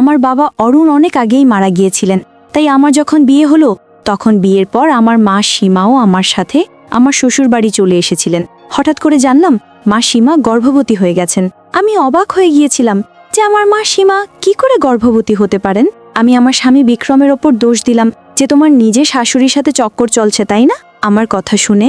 আমার বাবা অরুণ অনেক আগেই মারা গিয়েছিলেন। তাই আমার যখন বিয়ে হলো, তখন বিয়ের পর আমার মা সীমাও আমার সাথে আমার শ্বশুর বাড়ি চলে এসেছিলেন। হঠাৎ করে জানলাম, মা সীমা গর্ভবতী হয়ে গেছেন। আমি অবাক হয়ে গিয়েছিলাম যে আমার মা সীমা কি করে গর্ভবতী হতে পারেন? আমি আমার স্বামী বিক্রমের ওপর দোষ দিলাম যে তোমার নিজে শাশুড়ির সাথে চক্কর চলছে, তাই না? আমার কথা শুনে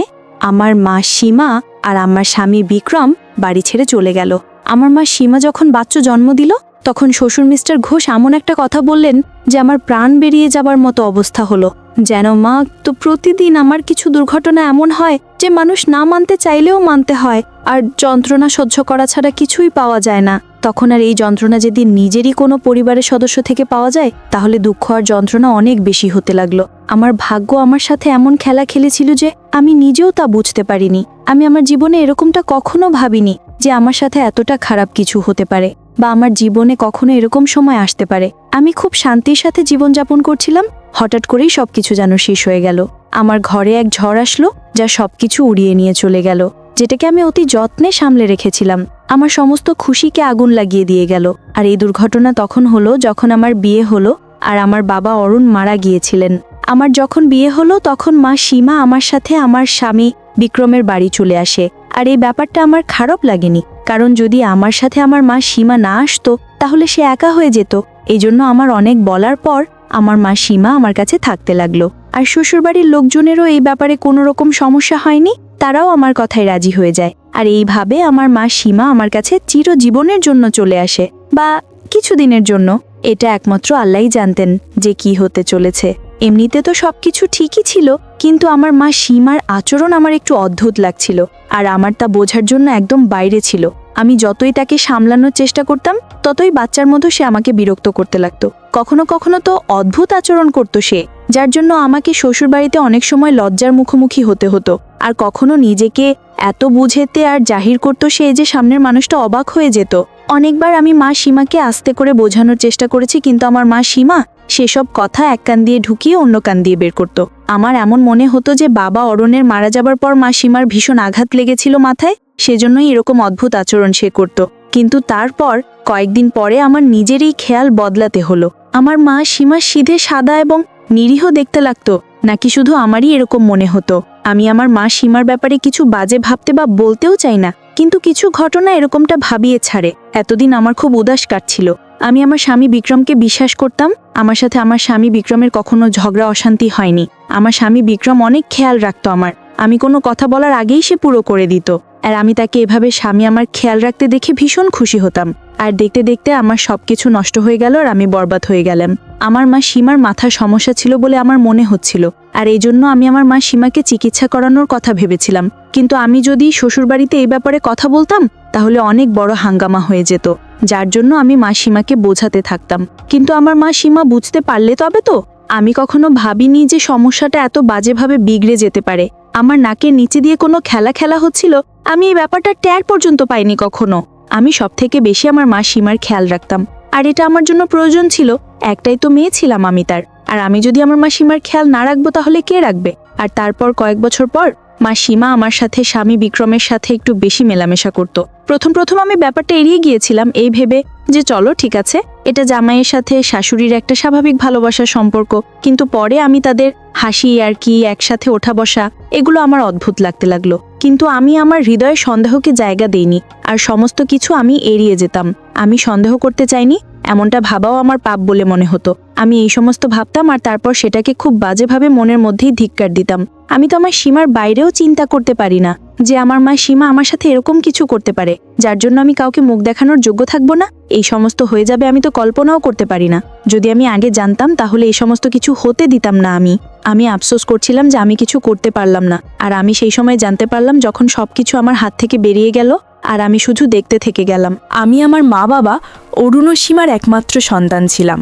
আমার মা সীমা আর আমার স্বামী বিক্রম বাড়ি ছেড়ে চলে গেল। আমার মা সীমা যখন বাচ্চা জন্ম দিল তখন শ্বশুর মিস্টার ঘোষ এমন একটা কথা বললেন যে আমার প্রাণ বেরিয়ে যাবার মতো অবস্থা হলো। যেন মা, তো প্রতিদিন আমার কিছু দুর্ঘটনা এমন হয় যে মানুষ না মানতে চাইলেও মানতে হয়, আর যন্ত্রণা সহ্য করা ছাড়া কিছুই পাওয়া যায় না। তখন আর এই যন্ত্রণা যদি নিজেরই কোনো পরিবারের সদস্য থেকে পাওয়া যায়, তাহলে দুঃখ আর যন্ত্রণা অনেক বেশি হতে লাগল। আমার ভাগ্য আমার সাথে এমন খেলা খেলেছিল যে আমি নিজেও তা বুঝতে পারিনি। আমি আমার জীবনে এরকমটা কখনো ভাবিনি যে আমার সাথে এতটা খারাপ কিছু হতে পারে। বা আমার জীবনে কখনো এরকম সময় আসতে পারে। আমি খুব শান্তির সাথে জীবনযাপন করছিলাম, হঠাৎ করেই সবকিছু যেন শেষ হয়ে গেল। আমার ঘরে এক ঝড় আসলো, যা সবকিছু উড়িয়ে নিয়ে চলে গেল, যেটাকে আমি অতি যত্নে সামলে রেখেছিলাম। আমার সমস্ত খুশিকে আগুন লাগিয়ে দিয়ে গেল, আর এই দুর্ঘটনা তখন হলো যখন আমার বিয়ে হলো, আর আমার বাবা অরুণ মারা গিয়েছিলেন। আমার যখন বিয়ে হলো, তখন মা সীমা আমার সাথে আমার স্বামী বিক্রমের বাড়ি চলে আসে, আর এই ব্যাপারটা আমার খারাপ লাগেনি। কারণ যদি আমার সাথে আমার মা সীমা না আসতো, তাহলে সে একা হয়ে যেত। এই জন্য আমার অনেক বলার পর আমার মা সীমা আমার কাছে থাকতে লাগল। আর শ্বশুরবাড়ির লোকজনেরও এই ব্যাপারে কোনো রকম সমস্যা হয়নি, তারাও আমার কথায় রাজি হয়ে যায়। আর এইভাবে আমার মা সীমা আমার কাছে চিরজীবনের জন্য চলে আসে, বা কিছুদিনের জন্য। এটা একমাত্র আল্লাহই জানতেন যে কি হতে চলেছে। এমনিতে তো সব কিছু ঠিকই ছিল, কিন্তু আমার মা সীমার আচরণ আমার একটু অদ্ভুত লাগছিল, আর আমার তা বোঝার জন্য একদম বাইরে ছিল। আমি যতই তাকে সামলানোর চেষ্টা করতাম, ততই বাচ্চার মতো সে আমাকে বিরক্ত করতে লাগতো। কখনো কখনো তো অদ্ভুত আচরণ করতো সে, যার জন্য আমাকে শ্বশুরবাড়িতে অনেক সময় লজ্জার মুখোমুখি হতে হতো। আর কখনো নিজেকে এত বুঝেতে আর জাহির করতো সে যে সামনের মানুষটা অবাক হয়ে যেত। অনেকবার আমি মা সীমাকে আস্তে করে বোঝানোর চেষ্টা করেছি, কিন্তু আমার মা সীমা সেসব কথা এক কান দিয়ে ঢুকিয়ে অন্য কান দিয়ে বের করত। আমার এমন মনে হতো যে বাবা অরণের মারা যাবার পর মা সীমার ভীষণ আঘাত লেগেছিল মাথায়। সেজন্যই এরকম অদ্ভুত আচরণ সে করত। কিন্তু তারপর কয়েকদিন পরে আমার নিজেরই খেয়াল বদলাতে হলো। আমার মা সীমা সিধে সাদা এবং নিরীহ দেখতে লাগতো, নাকি শুধু আমারই এরকম মনে হতো। আমি আমার মা সীমার ব্যাপারে কিছু বাজে ভাবতে বা বলতেও চাই না, কিন্তু কিছু ঘটনা এরকমটা ভাবিয়ে ছাড়ে। এতদিন আমার খুব উদাস কাটছিল। আমি আমার স্বামী বিক্রমকে বিশ্বাস করতাম, আমার সাথে আমার স্বামী বিক্রমের কখনো ঝগড়া অশান্তি হয়নি। আমার স্বামী বিক্রম অনেক খেয়াল রাখতো আমার। আমি কোনো কথা বলার আগেই সে পুরো করে দিত। আর আমি তাকে এভাবে স্বামী আমার খেয়াল রাখতে দেখে ভীষণ খুশি হতাম। আর দেখতে দেখতে আমার সব কিছু নষ্ট হয়ে গেল আর আমি বরবাদ হয়ে গেলাম। আমার মা সীমার মাথার সমস্যা ছিল বলে আমার মনে হচ্ছিল। আর এই জন্য আমি আমার মা সীমাকে চিকিৎসা করানোর কথা ভেবেছিলাম। কিন্তু আমি যদি শ্বশুরবাড়িতে এই ব্যাপারে কথা বলতাম, তাহলে অনেক বড় হাঙ্গামা হয়ে যেত। যার জন্য আমি মা সীমাকে বোঝাতে থাকতাম। কিন্তু আমার মা সীমা বুঝতে পারলে তবে তো? আমি কখনো ভাবিনি যে সমস্যাটা এত বাজেভাবে বিগড়ে যেতে পারে। আমার নাকের নিচে দিয়ে কোনো খেলা খেলা হচ্ছিল, আমি এই ব্যাপারটা ট্যার পর্যন্ত পাইনি কখনো। আমি সব থেকে বেশি আমার মা সীমার খেয়াল রাখতাম। আর এটা আমার জন্য প্রয়োজন ছিল, একটাই তো মেয়ে ছিলাম আমি তার। আর আমি যদি আমার মা সীমার খেয়াল না রাখব তাহলে কে রাখবে? আর তারপর কয়েক বছর পর মা সীমা আমার সাথে, স্বামী বিক্রমের সাথে একটু বেশি মেলামেশা করত। প্রথম প্রথম আমি ব্যাপারটা এড়িয়ে গিয়েছিলাম এই ভেবে যে চলো, ঠিক আছে, এটা জামাইয়ের সাথে শাশুড়ির একটা স্বাভাবিক ভালোবাসার সম্পর্ক, কিন্তু পরে আমি তাদের হাসি, আর কি, একসাথে ওঠা বসা, এগুলো আমার অদ্ভুত লাগতে লাগল। কিন্তু আমি আমার হৃদয়ে সন্দেহকে জায়গা দেইনি, আর সমস্ত কিছু আমি এড়িয়ে যেতাম। আমি সন্দেহ করতে চাইনি এমনটা ভাবাও আমার পাপ বলে মনে হতো। আমি এই সমস্ত ভাবতাম আর তারপর সেটাকে খুব বাজেভাবে মনের মধ্যেই ধিক্কার দিতাম। আমি তো আমার সীমার বাইরেও চিন্তা করতে পারি না যে আমার মা সীমা আমার সাথে এরকম কিছু করতে পারে, যার জন্য আমি কাউকে মুখ দেখানোর যোগ্য থাকব না। এই সমস্ত হয়ে যাবে আমি তো কল্পনাও করতে পারি না। যদি আমি আগে জানতাম তাহলে এই সমস্ত কিছু হতে দিতাম না আমি। আমি আফসোস করছিলাম যে আমি কিছু করতে পারলাম না, আর আমি সেই সময় জানতে পারলাম যখন সব কিছু আমার হাত থেকে বেরিয়ে গেল আর আমি শুধু দেখতে থেকে গেলাম। আমি আমার মা বাবা অরুণ ও সীমার একমাত্র সন্তান ছিলাম।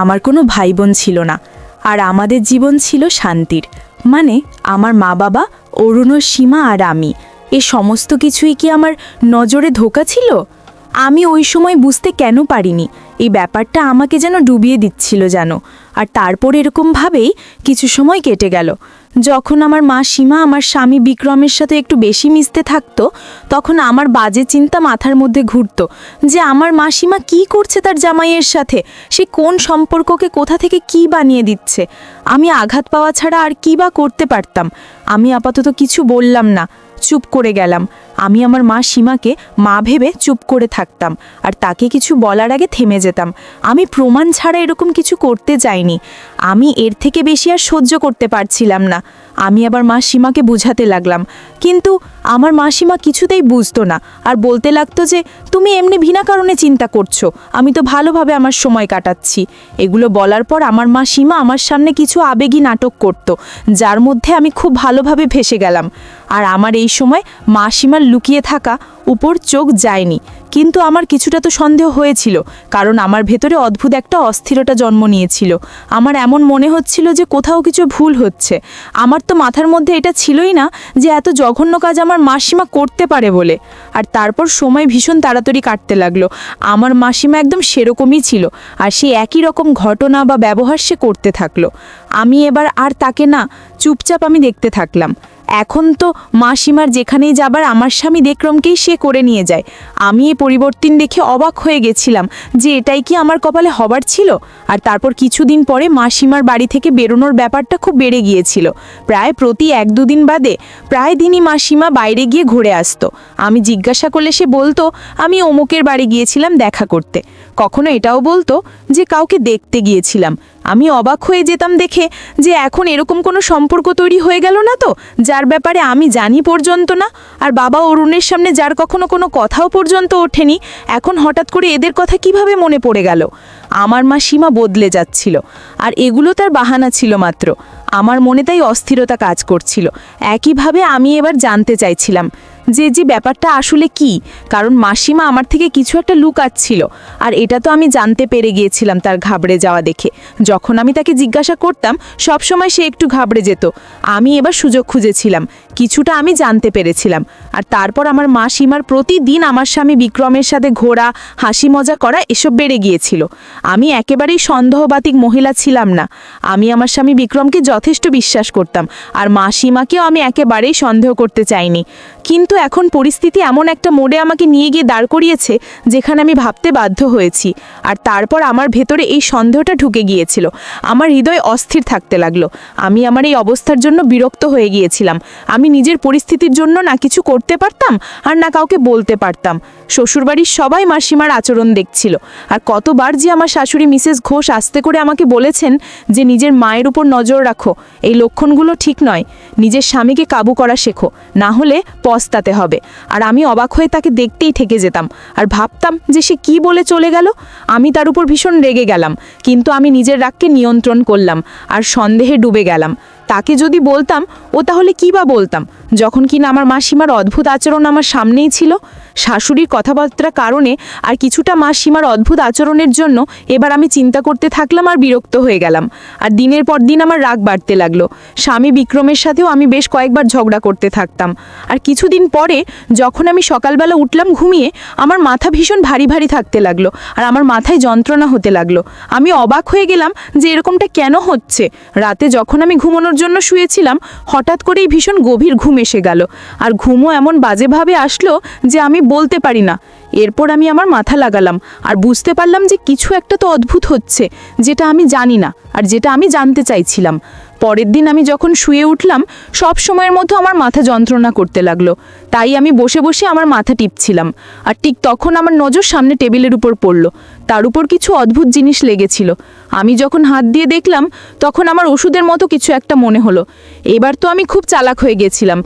আমার কোনো ভাই বোন ছিল না, আর আমাদের জীবন ছিল শান্তির। মানে আমার মা বাবা অরুণ ও সীমা আর আমি, এ সমস্ত কিছুই কি আমার নজরে ধোকা ছিল? আমি ওই সময় বুঝতে কেন পারিনি, এই ব্যাপারটা আমাকে যেন ডুবিয়ে দিচ্ছিল যেন আর তারপর এরকমভাবেই কিছু সময় কেটে গেল। যখন আমার মা সীমা আমার স্বামী বিক্রমের সাথে একটু বেশি মিশতে থাকতো, তখন আমার বাজে চিন্তা মাথার মধ্যে ঘুরতো যে আমার মা সীমা কী করছে তার জামাইয়ের সাথে? সে কোন সম্পর্ককে কোথা থেকে কি বানিয়ে দিচ্ছে? আমি আঘাত পাওয়া ছাড়া আর কী বা করতে পারতাম? আমি আপাতত কিছু বললাম না। চুপ করে গেলাম। আমি আমার মা সীমাকে, মা ভেবে চুপ করে থাকতাম আর তাকে কিছু বলার আগে থেমে যেতাম। আমি প্রমাণ ছাড়া এরকম কিছু করতে চাইনি আমি এর থেকে বেশি আর সহ্য করতে পারছিলাম না। আমি আবার মা সীমাকে বুঝাতে লাগলাম। কিন্তু আমার মা সীমা কিছুতেই বুঝতো না আর বলতে লাগতো যে, তুমি এমনি বিনা কারণে চিন্তা করছ। আমি তো ভালোভাবে আমার সময় কাটাচ্ছি। এগুলো বলার পর আমার মা সীমা আমার সামনে কিছু আবেগী নাটক করত, যার মধ্যে আমি খুব ভালোভাবে ভেসে গেলাম। আর আমার এই সময় মা সীমার লুকিয়ে থাকা উপর চোখ যায়নি। কিন্তু আমার কিছুটা তো সন্দেহ হয়েছিল, কারণ আমার ভেতরে অদ্ভুত একটা অস্থিরতা জন্ম নিয়েছিল। আমার এমন মনে হচ্ছিল যে কোথাও কিছু ভুল হচ্ছে। আমার তো মাথার মধ্যে এটা ছিলই না যে এত জঘন্য কাজ আমার মাসিমা করতে পারে বলে। আর তারপর সময় ভীষণ তাড়াতাড়ি কাটতে লাগল। আমার মাসিমা একদম সেরকমই ছিল, আর সে একই রকম ঘটনা বা ব্যবহার সে করতে থাকল। আমি এবার আর তাকে না চুপচাপ আমি দেখতে থাকলাম। এখন তো মাসিমার যেখানেই যাবার আমার স্বামী দেখরমকেই সে করে নিয়ে যায়। আমি এই পরিবর্তন দেখে অবাক হয়ে গেছিলাম যে এটাই কি আমার কপালে হবার ছিল? আর তারপর কিছুদিন পরে মাসিমার বাড়ি থেকে বেরোনোর ব্যাপারটা খুব বেড়ে গিয়েছিল। প্রায় প্রতি এক দুদিন বাদে প্রায় দিনই মাসিমা বাইরে গিয়ে ঘুরে আসতো। আমি জিজ্ঞাসা করলে সে বলতো, আমি অমুকের বাড়ি গিয়েছিলাম দেখা করতে। কখনো এটাও বলতো যে কাউকে দেখতে গিয়েছিলাম। আমি অবাক হয়ে যেতাম দেখে যে এখন এরকম কোনো সম্পর্ক তৈরি হয়ে গেল না তো, যার ব্যাপারে আমি জানি পর্যন্ত না। আর বাবা অরুণের সামনে যার কখনো কোনো কথাও পর্যন্ত ওঠেনি, এখন হঠাৎ করে এদের কথা কীভাবে মনে পড়ে গেল? আমার মা সীমা বদলে যাচ্ছিল। আর এগুলো তার বাহানা ছিল মাত্র। আমার মনে তাই অস্থিরতা কাজ করছিল। একইভাবে আমি এবার জানতে চাইছিলাম যে যে ব্যাপারটা আসলে কি? কারণ মাসিমা আমার থেকে কিছু একটা লুকাচ্ছিল। আর এটা তো আমি জানতে পেরে গিয়েছিলাম তার ঘাবড়ে যাওয়া দেখে। যখন আমি তাকে জিজ্ঞাসা করতাম, সব সময় সে একটু ঘাবড়ে যেত। আমি এবার সুযোগ খুঁজেছিলাম। কিছুটা আমি জানতে পেরেছিলাম। আর তারপর আমার মাসিমার প্রতিদিন আমার স্বামী বিক্রমের সাথে ঘোরা, হাসি মজা করা, এসব বেড়ে গিয়েছিল। আমি একেবারেই সন্দেহবাতিক মহিলা ছিলাম না। আমি আমার স্বামী বিক্রমকে যথেষ্ট বিশ্বাস করতাম। আর মাসিমাকেও আমি একেবারেই সন্দেহ করতে চাইনি। কিন্তু এখন পরিস্থিতি এমন একটা মোড়ে আমাকে নিয়ে গিয়ে দাঁড় করিয়েছে যেখানে আমি ভাবতে বাধ্য হয়েছি। আর তারপর আমার ভেতরে এই সন্দেহটা ঢুকে গিয়েছিল। আমার হৃদয় অস্থির থাকতে লাগল। আমি আমার এই অবস্থার জন্য বিরক্ত হয়ে গিয়েছিলাম। আমি নিজের পরিস্থিতির জন্য না কিছু করতে পারতাম আর না কাউকে বলতে পারতাম। শ্বশুরবাড়ির সবাই মাসিমার আচরণ দেখছিল। আর কতবার যে আমার শাশুড়ি মিসেস ঘোষ আস্তে করে আমাকে বলেছেন যে নিজের মায়ের উপর নজর রাখো। এই লক্ষণগুলো ঠিক নয়। নিজের স্বামীকে কাবু করা শেখো। না হলে পস্তাতে হবে। আর আমি অবাক হয়ে তাকে দেখতেই থেকে যেতাম। আর ভাবতাম যে সে কি বলে চলে গেল? আমি তার উপর ভীষণ রেগে গেলাম। কিন্তু আমি নিজের রাগকে নিয়ন্ত্রণ করলাম। আর সন্দেহে ডুবে গেলাম। তাকে যদি বলতাম, ও তাহলে কী বা বলতাম? যখন কিনা আমার মাসিমার অদ্ভুত আচরণ আমার সামনেই ছিল, শাশুড়ির কথাবার্তার কারণে আর কিছুটা মাসিমার অদ্ভুত আচরণের জন্য এবার আমি চিন্তা করতে থাকলাম আর বিরক্ত হয়ে গেলাম। আর দিনের পর দিন আমার রাগ বাড়তে লাগল। স্বামী বিক্রমের সাথেও আমি বেশ কয়েকবার ঝগড়া করতে থাকতাম। আর কিছুদিন পরে যখন আমি সকালবেলা উঠলাম ঘুমিয়ে, আমার মাথা ভীষণ ভারী ভারী থাকতে লাগল আর আমার মাথায় যন্ত্রণা হতে লাগল। আমি অবাক হয়ে গেলাম যে এরকমটা কেন হচ্ছে? রাতে যখন আমি ঘুমানোর জন্য শুয়েছিলাম, হঠাৎ করেই ভীষণ গভীর ঘুম এসে গেল। আর ঘুমও এমন বাজেভাবে আসলো যে আমি বলতে পারি না। এরপর আমি আমার মাথা লাগালাম আর বুঝতে পারলাম যে কিছু একটা তো অদ্ভুত হচ্ছে, যেটা আমি জানি না আর যেটা আমি জানতে চাইছিলাম। পরের দিন আমি যখন শুয়ে উঠলাম, সব সময়ের মতো আমার মাথা যন্ত্রণা করতে লাগল। তাই আমি বসে বসে আমার মাথা টিপছিলাম। আর ঠিক তখন আমার নজর সামনে টেবিলের উপর পড়ল। তার উপর কিছু অদ্ভুত জিনিস লেগেছিল। আমি যখন হাত দিয়ে দেখলাম, তখন আমার ওষুধের মতো কিছু একটা মনে হলো। এবার তো আমি খুব চালাক হয়ে গেছিলাম।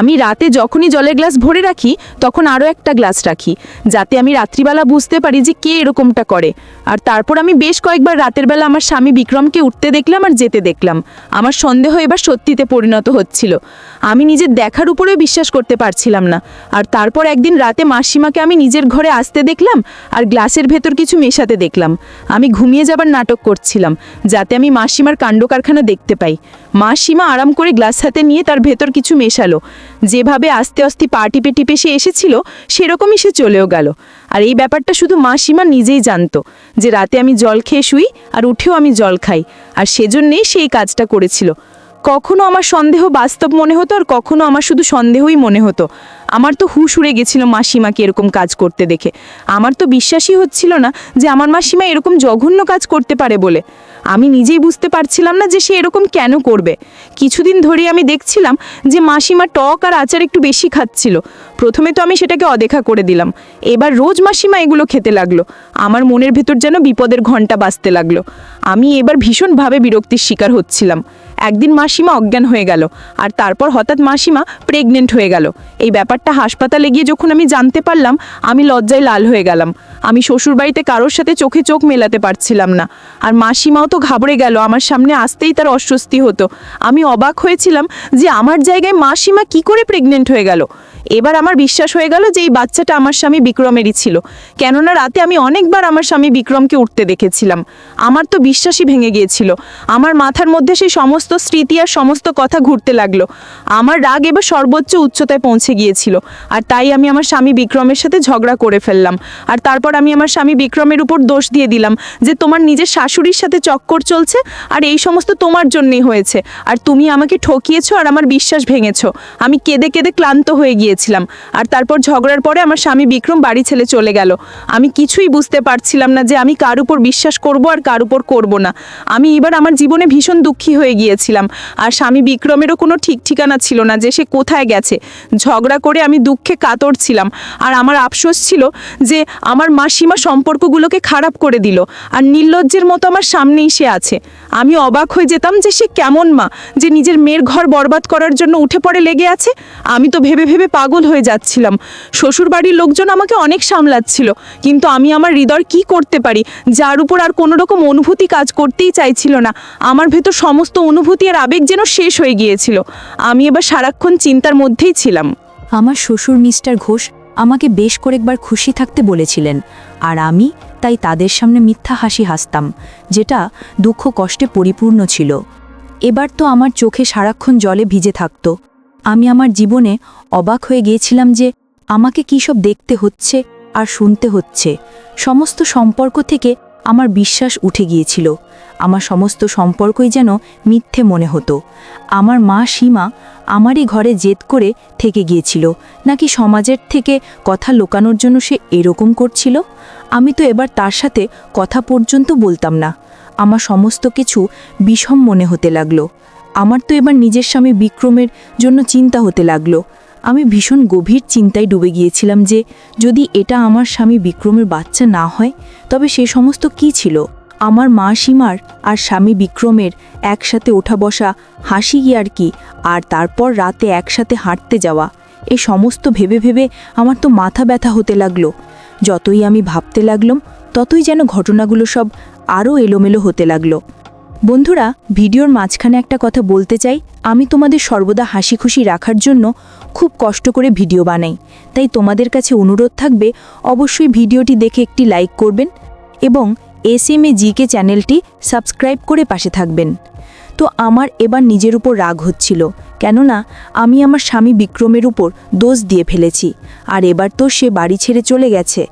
আমি রাতে যখনই জলের গ্লাস ভরে রাখি, তখন আরও একটা গ্লাস রাখি, যাতে আমি রাত্রিবেলা বুঝতে পারি যে কে এরকমটা করে। আর তারপর আমি বেশ কয়েকবার রাতের বেলা আমার স্বামী বিক্রমকে উঠতে দেখলাম আর যেতে দেখলাম। আমার সন্দেহ এবার সত্যিতে পরিণত হচ্ছিল। আমি নিজের দেখার উপরেও বিশ্বাস করতে পারছিলাম না। আর তারপর একদিন রাতে মাসিমাকে আমি নিজের ঘরে আসতে দেখলাম, আর গ্লাসের ভেতর কিছু মেশাতে দেখলাম। আমি ঘুমিয়ে যাবার নাটক করছিলাম, যাতে আমি মাসিমার কাণ্ড কারখানা দেখতে পাই। মাসিমা আরাম করে গ্লাস হাতে নিয়ে তার ভেতর কিছু মেশালো। যেভাবে আস্তে আস্তে পা টিপে টিপে সে এসেছিল, সেরকমই সে চলেও গেল। আর এই ব্যাপারটা শুধু মাসিমা নিজেই জানতো, যে রাতে আমি জল খেয়ে শুই আর উঠেও আমি জল খাই। আর সেজন্যেই সে এই কাজটা করেছিল। কখনো আমার সন্দেহ বাস্তব মনে হতো আর কখনো আমার শুধু সন্দেহই মনে হতো। আমার তো হুশ উড়ে গেছিল মাসিমাকে এরকম কাজ করতে দেখে। আমার তো বিশ্বাসই হচ্ছিল না যে আমার মাসিমা এরকম জঘন্য কাজ করতে পারে বলে। আমি নিজেই বুঝতে পারছিলাম না যে সে এরকম কেন করবে। কিছুদিন ধরে আমি দেখছিলাম যে মাসিমা টক আর আচার একটু বেশি খাচ্ছিল। প্রথমে তো আমি সেটাকে অদেখা করে দিলাম। এবার রোজ মাসিমা এগুলো খেতে লাগল। আমার মনের ভেতর যেন বিপদের ঘণ্টা বাজতে লাগল। আমি এবার ভীষণভাবে বিরক্তির শিকার হচ্ছিলাম। একদিন মাসিমা অজ্ঞান হয়ে গেল আর তারপর হঠাৎ মাসিমা প্রেগনেন্ট হয়ে গেল। এই ব্যাপারটা হাসপাতালে গিয়ে যখন আমি জানতে পারলাম, আমি লজ্জায় লাল হয়ে গেলাম। আমি শ্বশুরবাড়িতে কারোর সাথে চোখে চোখ মেলাতে পারছিলাম না। আর মাসিমাও তো ঘাবড়ে গেল, আমার সামনে আসতেই তার অস্বস্তি হতো। আমি অবাক হয়েছিলাম যে আমার জায়গায় মাসিমা কি করে প্রেগনেন্ট হয়ে গেল। এবার আমার বিশ্বাস হয়ে গেল যে এই বাচ্চাটা আমার স্বামী বিক্রমেরই ছিল। কেননা রাতে আমি অনেকবার আমার স্বামী বিক্রমকে উঠতে দেখেছিলাম। আমার তো বিশ্বাসই ভেঙে গিয়েছিল। আমার মাথার মধ্যে সেই সমস্ত স্মৃতি আর সমস্ত কথা ঘুরতে লাগল। আমার রাগ এবার সর্বোচ্চ উচ্চতায় পৌঁছে গিয়েছিল। আর তাই আমি আমার স্বামী বিক্রমের সাথে ঝগড়া করে ফেললাম। আর তারপর আমি আমার স্বামী বিক্রমের উপর দোষ দিয়ে দিলাম যে তোমার নিজের শাশুড়ির সাথে চক্কর চলছে আর এই সমস্ত তোমার জন্যই হয়েছে। আর তুমি আমাকে ঠকিয়েছো আর আমার বিশ্বাস ভেঙেছো। আমি কেঁদে কেঁদে ক্লান্ত হয়ে গিয়েছিলাম। আর তারপর ঝগড়ার পরে আমার স্বামী বিক্রম বাড়ি ছেলে চলে গেল। আমি কিছুই বুঝতে পারছিলাম না যে আমি কার উপর বিশ্বাস করব আর কার উপর করব না। আমি এবার আমার জীবনে ভীষণ দুঃখী হয়ে গিয়েছিলাম আর স্বামী বিক্রমেরও কোনো ঠিক ঠিকানা ছিল না যে সে কোথায় গেছে। ঝগড়া করে আমি দুঃখে কাতর ছিলাম। আর আমার আফসোস ছিল যে আমার মাসিমা সম্পর্কগুলোকে খারাপ করে দিল। আর নির্লজ্জের মতো আমার সামনেই সে আছে। আমি অবাক হয়ে যেতাম যে সে কেমন মা, যে নিজের মেয়ের ঘর বরবাদ করার জন্য উঠে পড়ে লেগে আছে। আমি তো ভেবে ভেবে পাগল হয়ে যাচ্ছিলাম। শ্বশুরবাড়ির লোকজন আমাকে অনেক সামলাচ্ছিল। কিন্তু আমি আমার হৃদয় কি করতে পারি? যার উপর আর কোনো রকম অনুভূতি কাজ করতেই চাইছিল না। আমার ভেতর সমস্ত অনুভূতি আর আবেগ যেন শেষ হয়ে গিয়েছিল। আমি এবার সারাক্ষণ চিন্তার মধ্যেই ছিলাম। আমার শ্বশুর মিস্টার ঘোষ আমাকে বেশ কয়েকবার খুশি থাকতে বলেছিলেন, আর আমি তাই তাদের সামনে মিথ্যা হাসি হাসতাম, যেটা দুঃখ কষ্টে পরিপূর্ণ ছিল। এবার তো আমার চোখে সারাক্ষণ জলে ভিজে থাকত। আমি আমার জীবনে অবাক হয়ে গিয়েছিলাম যে আমাকে কী সব দেখতে হচ্ছে আর শুনতে হচ্ছে। সমস্ত সম্পর্ক থেকে আমার বিশ্বাস উঠে গিয়েছিল। আমার সমস্ত সম্পর্কই যেন মিথ্যে মনে হতো। আমার মা সীমা আমারই ঘরে জেদ করে থেকে গিয়েছিল। নাকি সমাজের থেকে কথা লোকানোর জন্য সে এরকম করছিল? আমি তো এবার তার সাথে কথা পর্যন্ত বলতাম না। আমার সমস্ত কিছু বিষম মনে হতে লাগল। আমার তো এবার নিজের স্বামী বিক্রমের জন্য চিন্তা হতে লাগল। আমি ভীষণ গভীর চিন্তায় ডুবে গিয়েছিলাম যে যদি এটা আমার স্বামী বিক্রমের বাচ্চা না হয়, তবে সে সমস্ত কি ছিল? আমার মা সীমার আর স্বামী বিক্রমের একসাথে ওঠা বসা হাসি আর কি? আর তারপর রাতে একসাথে হাঁটতে যাওয়া। এ সমস্ত ভেবে ভেবে আমার তো মাথা ব্যথা হতে লাগল। যতই আমি ভাবতে লাগলাম, ততই যেন ঘটনাগুলো সব আরও এলোমেলো হতে লাগল। বন্ধুরা, ভিডিওর মাঝখানে একটা কথা বলতে চাই। আমি তোমাদের সর্বদা হাসি খুশি রাখার জন্য খুব কষ্ট করে ভিডিও বানাই। তাই তোমাদের কাছে অনুরোধ থাকবে, অবশ্যই ভিডিওটি দেখে একটি লাইক করবেন এবং এম এ জিকে চ্যানেলটি সাবস্ক্রাইব করে পাশে থাকবেন। তো আমার এবার নিজের উপর রাগ হচ্ছিল, কেননা আমি আমার স্বামী বিক্রমের উপর দোষ দিয়ে ফেলেছি, আর এবার তো সে বাড়ি ছেড়ে চলে গেছে,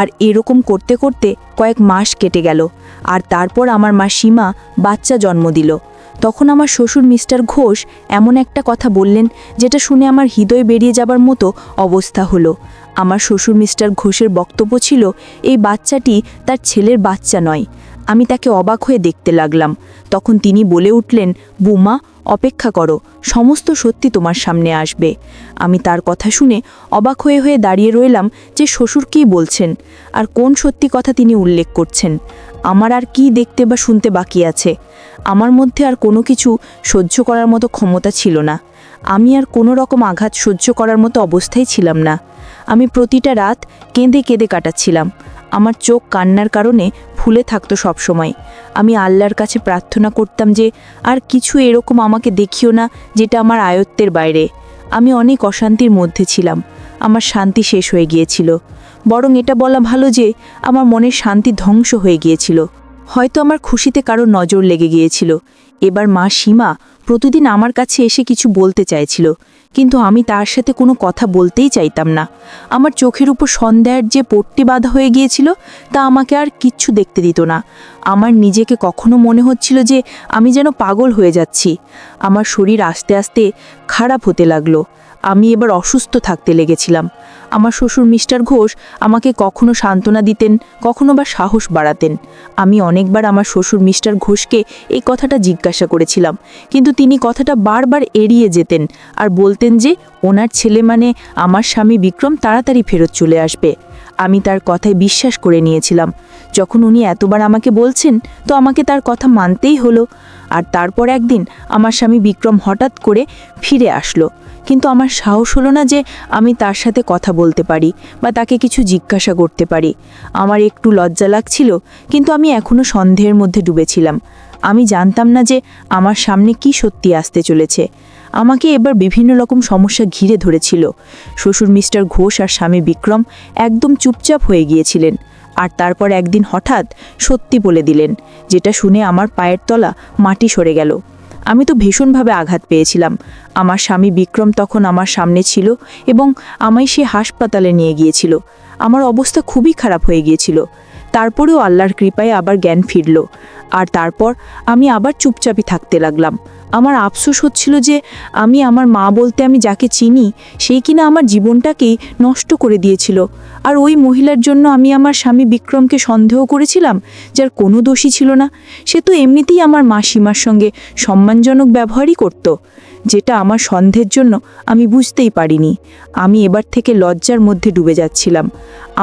আর এরকম করতে করতে কয়েক মাস কেটে গেল, আর তারপর আমার মা সীমা বাচ্চা জন্ম দিল। তখন আমার শ্বশুর মিস্টার ঘোষ এমন একটা কথা বললেন, যেটা শুনে আমার হৃদয় বেরিয়ে যাবার মতো অবস্থা হলো। আমার শ্বশুর মিস্টার ঘোষের বক্তব্য ছিল, এই বাচ্চাটি তার ছেলের বাচ্চা নয়। আমি তাকে অবাক হয়ে দেখতে লাগলাম। তখন তিনি বলে উঠলেন, বুমা, অপেক্ষা করো, সমস্ত সত্যি তোমার সামনে আসবে। আমি তার কথা শুনে অবাক হয়ে হয়ে দাঁড়িয়ে রইলাম যে শ্বশুর কী বলছেন, আর কোন সত্যি কথা তিনি উল্লেখ করছেন। আমার আর কি দেখতে বা শুনতে বাকি আছে। আমার মধ্যে আর কোনো কিছু সহ্য করার মতো ক্ষমতা ছিল না। আমি আর কোনো রকম আঘাত সহ্য করার মতো অবস্থায় ছিলাম না। আমি প্রতিটা রাত কেঁদে কেঁদে কাটাচ্ছিলাম। আমার চোখ কান্নার কারণে ফুলে থাকতো সবসময়। আমি আল্লাহর কাছে প্রার্থনা করতাম যে, আর কিছু এরকম আমাকে দেখিও না যেটা আমার আয়ত্তের বাইরে। আমি অনেক অশান্তির মধ্যে ছিলাম। আমার শান্তি শেষ হয়ে গিয়েছিল। বরং এটা বলা ভালো যে, আমার মনের শান্তি ধ্বংস হয়ে গিয়েছিল। হয়তো আমার খুশিতে কারও নজর লেগে গিয়েছিল। এবার মা সীমা প্রতিদিন আমার কাছে এসে কিছু বলতে চাইছিল, কিন্তু আমি তার সাথে কোনো কথা বলতেই চাইতাম না। আমার চোখের উপর সন্দেহের যে পট্টি বাঁধা হয়ে গিয়েছিল, তা আমাকে আর কিচ্ছু দেখতে দিত না। আমার নিজেকে কখনো মনে হচ্ছিল যে আমি যেন পাগল হয়ে যাচ্ছি। আমার শরীর আস্তে আস্তে খারাপ হতে লাগল। আমি এবার অসুস্থ থাকতে লেগেছিলাম। আমার শ্বশুর মিস্টার ঘোষ আমাকে কখনো সান্ত্বনা দিতেন, কখনো বা সাহস বাড়াতেন। আমি অনেকবার আমার শ্বশুর মিস্টার ঘোষকে এই কথাটা জিজ্ঞাসা করেছিলাম, কিন্তু তিনি কথাটা বারবার এড়িয়ে যেতেন আর বলতেন যে, ওনার ছেলে মানে আমার স্বামী বিক্রম তাড়াতাড়ি ফেরত চলে আসবে। আমি তার কথায় বিশ্বাস করে নিয়েছিলাম। যখন উনি এতবার আমাকে বলছেন, তো আমাকে তার কথা মানতেই হলো। আর তারপর একদিন আমার স্বামী বিক্রম হঠাৎ করে ফিরে আসলো। কিন্তু আমার সাহস হলো না যে আমি তার সাথে কথা বলতে পারি বা তাকে কিছু জিজ্ঞাসা করতে পারি। আমার একটু লজ্জা লাগছিল, কিন্তু আমি এখনও সন্দেহের মধ্যে ডুবেছিলাম। আমি জানতাম না যে আমার সামনে কি সত্যি আসতে চলেছে। আমাকে এবার বিভিন্ন রকম সমস্যা ঘিরে ধরেছিল। শ্বশুর মিস্টার ঘোষ আর স্বামী বিক্রম একদম চুপচাপ হয়ে গিয়েছিলেন। আর তারপর একদিন হঠাৎ সত্যি বলে দিলেন, যেটা শুনে আমার পায়ের তলা মাটি সরে গেল। আমি তো ভীষণভাবে আঘাত পেয়েছিলাম। আমার স্বামী বিক্রম তখন আমার সামনে ছিল এবং আমায় সে হাসপাতালে নিয়ে গিয়েছিল। আমার অবস্থা খুবই খারাপ হয়ে গিয়েছিল। তারপরেও আল্লাহর কৃপায় আবার জ্ঞান ফিরল। আর তারপর আমি আবার চুপচাপই থাকতে লাগলাম। আমার আফসোস হচ্ছিল যে আমি আমার মা বলতে আমি যাকে চিনি সেই কিনা আমার জীবনটাকেই নষ্ট করে দিয়েছিল। আর ওই মহিলার জন্য আমি আমার স্বামী বিক্রমকে সন্দেহ করেছিলাম, যার কোনো দোষী ছিল না। সে তো এমনিতেই আমার মা সীমার সঙ্গে সম্মানজনক ব্যবহারই করত, যেটা আমার সন্দেহের জন্য আমি বুঝতেই পারিনি। আমি এবার থেকে লজ্জার মধ্যে ডুবে যাচ্ছিলাম।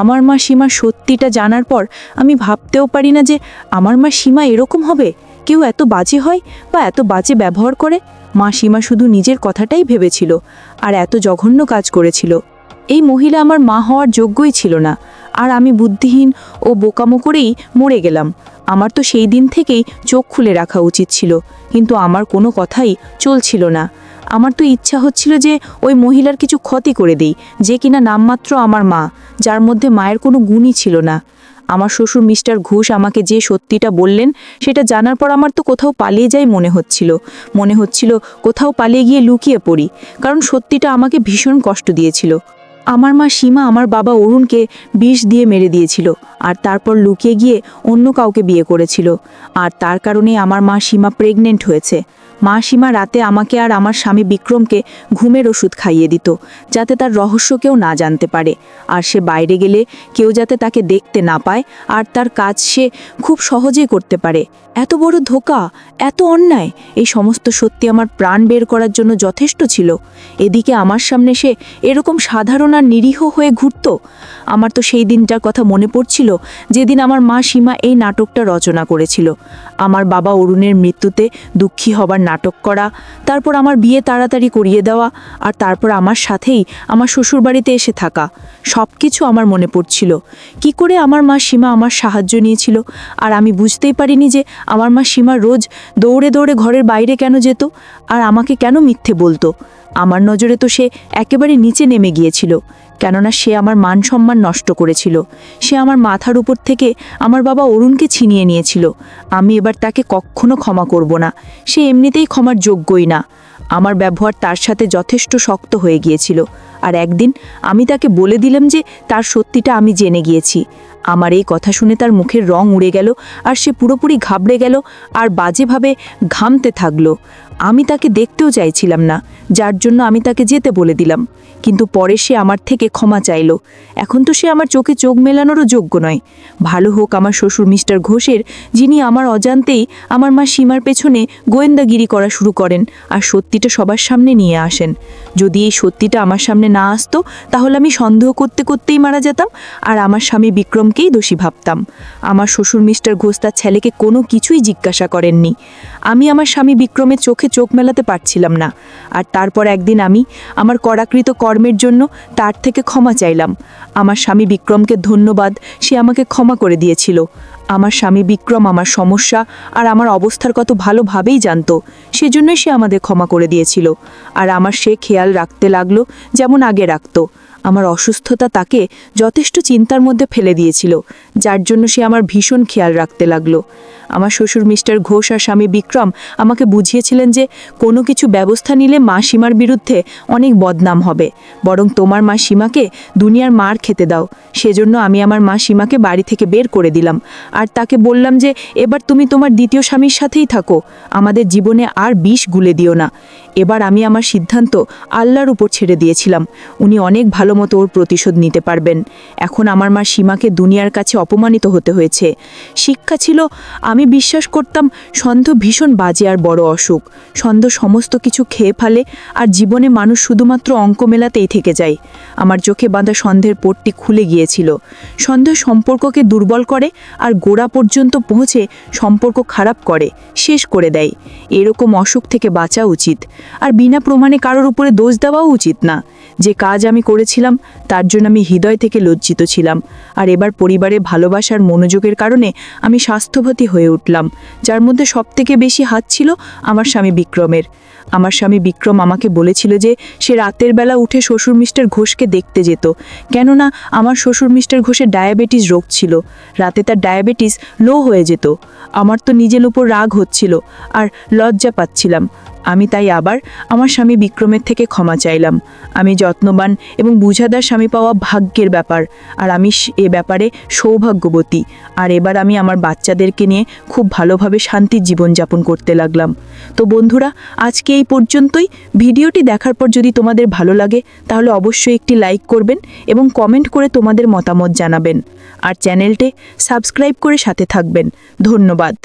আমার মা সীমা সত্যিটা জানার পর আমি ভাবতেও পারি না যে আমার মা সীমা এরকম হবে। কেউ এত বাজে হয় বা এত বাজে ব্যবহার করে? মা সীমা শুধু নিজের কথাটাই ভেবেছিল আর এত জঘন্য কাজ করেছিল। এই মহিলা আমার মা হওয়ার যোগ্যই ছিল না। আর আমি বুদ্ধিহীন ও বোকামো করেই মরে গেলাম। আমার তো সেই দিন থেকেই চোখ খুলে রাখা উচিত ছিল, কিন্তু আমার কোনো কথাই চলছিল না। আমার তো ইচ্ছা হচ্ছিল যে ওই মহিলার কিছু ক্ষতি করে দেই, যে কিনা নামমাত্র আমার মা, যার মধ্যে মায়ের কোনো গুণই ছিল না। আমার শ্বশুর মিস্টার ঘোষ আমাকে যে সত্যিটা বললেন, সেটা জানার পর আমার তো কোথাও পালিয়ে যাই মনে হচ্ছিল। মনে হচ্ছিল কোথাও পালিয়ে গিয়ে লুকিয়ে পড়ি, কারণ সত্যিটা আমাকে ভীষণ কষ্ট দিয়েছিল। আমার মা সীমা আমার বাবা অরুণকে বিষ দিয়ে মেরে দিয়েছিল। আর তারপর লুকিয়ে গিয়ে অন্য কাউকে বিয়ে করেছিল। আর তার কারণে আমার মা সীমা প্রেগনেন্ট হয়েছে। মা সীমা রাতে আমাকে আর আমার স্বামী বিক্রমকে ঘুমের ওষুধ খাইয়ে দিত, যাতে তার রহস্য কেউ না জানতে পারে। আর সে বাইরে গেলে কেউ যাতে তাকে দেখতে না পায়, আর তার কাজ সে খুব সহজেই করতে পারে। এত বড় ধোকা, এত অন্যায়, এই সমস্ত সত্যি আমার প্রাণ বের করার জন্য যথেষ্ট ছিল। এদিকে আমার সামনে সে এরকম সাধারণ আর নিরীহ হয়ে ঘুরত। আমার তো সেই দিনটার কথা মনে পড়ছিল যেদিন আমার মা সীমা এই নাটকটা রচনা করেছিল। আমার বাবা অরুণের মৃত্যুতে দুঃখী হবার নাটক করা, তারপর আমার বিয়ে তাড়াতাড়ি করিয়ে দেওয়া আর তারপর আমার সাথেই আমার শ্বশুরবাড়িতে এসে থাকা। সব কিছু আমার মনে পড়ছিল। কি করে আমার মা সীমা আমার সাহায্য নিয়েছিল আর আমি বুঝতেই পারিনি যে আমার মা সীমা রোজ দৌড়ে দৌড়ে ঘরের বাইরে কেন যেত আর আমাকে কেন মিথ্যে বলতো। আমার নজরে তো সে একেবারে নিচে নেমে গিয়েছিল। কেননা সে আমার মান সম্মান নষ্ট করেছিল। সে আমার মাথার উপর থেকে আমার বাবা অরুণকে ছিনিয়ে নিয়েছিল। আমি এবার তাকে কখনো ক্ষমা করব না। সে এমনিতেই ক্ষমার যোগ্যই না। আমার ব্যবহার তার সাথে যথেষ্ট শক্ত হয়ে গিয়েছিল। আর একদিন আমি তাকে বলে দিলাম যে তার সত্যিটা আমি জেনে গিয়েছি। আমার এই কথা শুনে তার মুখের রং উড়ে গেল, আর সে পুরোপুরি ঘাবড়ে গেল, আর বাজেভাবে ঘামতে থাকল। আমি তাকে দেখতেও চাইছিলাম না, যার জন্য আমি তাকে যেতে বলে দিলাম। কিন্তু পরে সে আমার থেকে ক্ষমা চাইল। এখন তো সে আমার চোখে চোখ মেলানোরও যোগ্য নয়। ভালো হোক আমার শ্বশুর মিস্টার ঘোষের, যিনি আমার অজান্তেই আমার মা সীমার পেছনে গোয়েন্দাগিরি করা শুরু করেন আর সত্যিটা সবার সামনে নিয়ে আসেন। যদি এই সত্যিটা আমার সামনে না আসতো, তাহলে আমি সন্দেহ করতে করতেই মারা যেতাম আর আমার স্বামী বিক্রমকেই দোষী ভাবতাম। আমার শ্বশুর মিস্টার ঘোষ তার ছেলেকে কোনো কিছুই জিজ্ঞাসা করেননি। আমি আমার স্বামী বিক্রমের চোখে চোখ মেলাতে পারছিলাম না। আর তারপর একদিন আমি আমার করাকৃত কর্মের জন্য তার থেকে ক্ষমা চাইলাম। আমার স্বামী বিক্রমকে ধন্যবাদ, সে আমাকে ক্ষমা করে দিয়েছিল। আমার স্বামী বিক্রম আমার সমস্যা আর আমার অবস্থার কত ভালোভাবেই জানতো, সেজন্যই সে আমাদের ক্ষমা করে দিয়েছিল। আর আমার সে খেয়াল রাখতে লাগল যেমন আগে রাখতো। আমার অসুস্থতা তাকে যথেষ্ট চিন্তার মধ্যে ফেলে দিয়েছিল, যার জন্য সে আমার ভীষণ খেয়াল রাখতে লাগল। আমার শ্বশুর মিস্টার ঘোষ আর স্বামী বিক্রম আমাকে বুঝিয়েছিলেন যে কোনো কিছু ব্যবস্থা নিলে মা সীমার বিরুদ্ধে অনেক বদনাম হবে। বরং তোমার মা সীমাকে দুনিয়ার মার খেতে দাও। সেজন্য আমি আমার মা সীমাকে বাড়ি থেকে বের করে দিলাম। আর তাকে বললাম যে, এবার তুমি তোমার দ্বিতীয় স্বামীর সাথেই থাকো। আমাদের জীবনে আর বিষ গুলে দিও না। এবার আমি আমার সিদ্ধান্ত আল্লাহর উপর ছেড়ে দিয়েছিলাম। উনি অনেক ভালো মতো ওর প্রতিশোধ নিতে পারবেন। এখন আমার মা সীমাকে দুনিয়ার কাছে অপমানিত হতে হয়েছে। শিক্ষা ছিল আমি বিশ্বাস করতাম সন্ধ ভীষণ বাজে আর বড় অসুখ। সন্ধ সমস্ত কিছু খেয়ে ফেলে আর জীবনে মানুষ শুধুমাত্র অঙ্ক মেলাতেই থেকে যায়। আমার চোখে বাঁধা সন্ধের পোটটি খুলে গিয়েছিল। সন্দেহ সম্পর্ককে দুর্বল করে আর গোড়া পর্যন্ত পৌঁছে সম্পর্ক খারাপ করে, শেষ করে দেয়। এরকম অসুখ থেকে বাঁচা উচিত। আর বিনা প্রমাণে কারোর উপরে দোষ দেওয়াও উচিত না। যে কাজ আমি করেছিলাম, তার জন্য আমি হৃদয় থেকে লজ্জিত ছিলাম। আর এবার পরিবারে ভালোবাসার মনোযোগের কারণে আমি স্বাস্থ্যবতী হয়ে উঠলাম। যার মধ্যে সবথেকে বেশি হাত ছিল আমার স্বামী বিক্রমের। আমার স্বামী বিক্রম আমাকে বলেছিল যে সে রাতের বেলা উঠে শ্বশুর মিস্টার ঘোষকে দেখতে যেত। কেননা আমার শ্বশুর মিস্টার ঘোষের ডায়াবেটিস রোগ ছিল। রাতে তার ডায়াবেটিস লো হয়ে যেত। আমার তো নিজের উপর রাগ হচ্ছিল আর লজ্জা পাচ্ছিলাম। আমি তাই আবার আমার স্বামী বিক্রমের থেকে ক্ষমা চাইলাম। আমি যত্নবান এবং বুঝাদার স্বামী পাওয়া ভাগ্যের ব্যাপার। আর আমি এ ব্যাপারে সৌভাগ্যবতী। আর এবার আমি আমার বাচ্চাদেরকে নিয়ে খুব ভালোভাবে শান্তির জীবনযাপন করতে লাগলাম। তো বন্ধুরা, আজকে এই পর্যন্তই। ভিডিওটি দেখার পর যদি তোমাদের ভালো লাগে, তাহলে অবশ্যই একটি লাইক করবেন এবং কমেন্ট করে তোমাদের মতামত জানাবেন। আর চ্যানেলটি সাবস্ক্রাইব করে সাথে থাকবেন। ধন্যবাদ।